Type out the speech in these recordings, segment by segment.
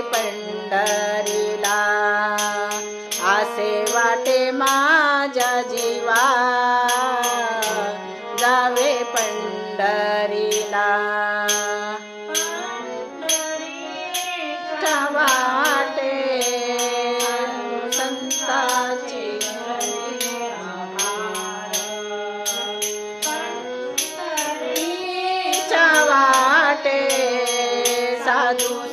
पंढरीला. असे वाटे माझ्या जीवा. जावे पंढरीला. वाटे संताची वाटे साधू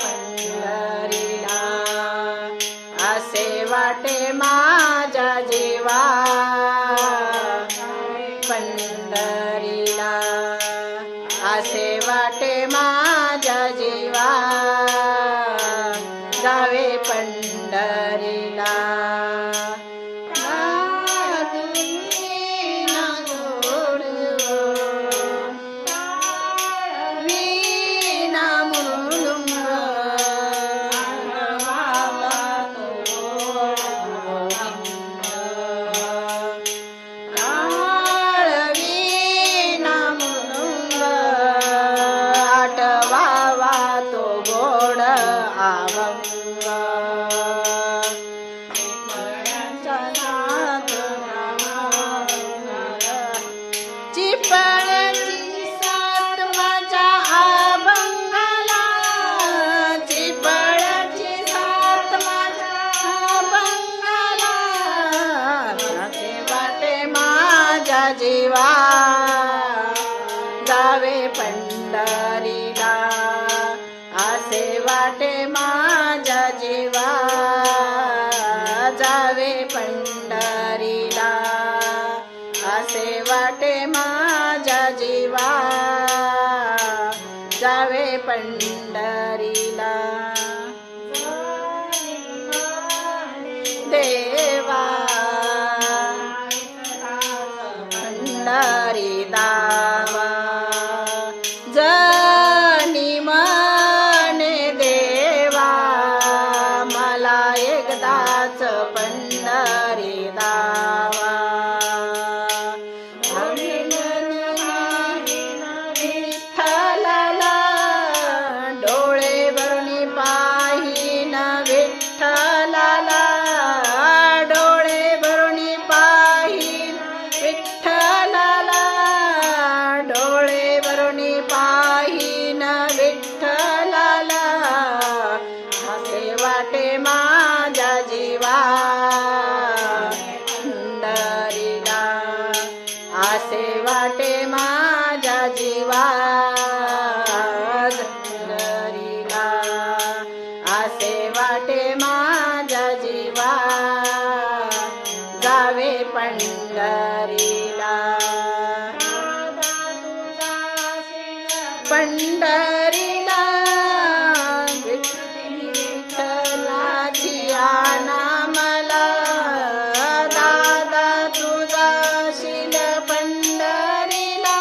जावे पंढरीला. पंढरीला असे वाटे माझ्या जीवा. जावे पंढ विठ्ठलाला डोळे भरणी पाहिन. विठ्ठलाला डोळे भरणी पाहिन. विठ्ठलाला असे वाटे माझ्या जीवा. पंढरीला असे वाटे माझ्या जीवा. पंढरीला. पंढरीला विठ्ठलाची नामला दादा तुझा शिल पंढरीला.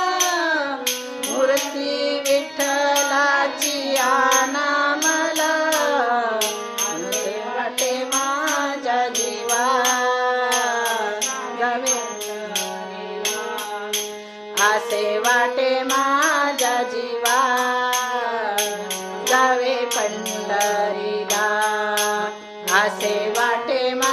मूर्ती विठ्ठलाची असे वाटे माझ्या जीवा. जावे पंढरीला. असे वाटे मा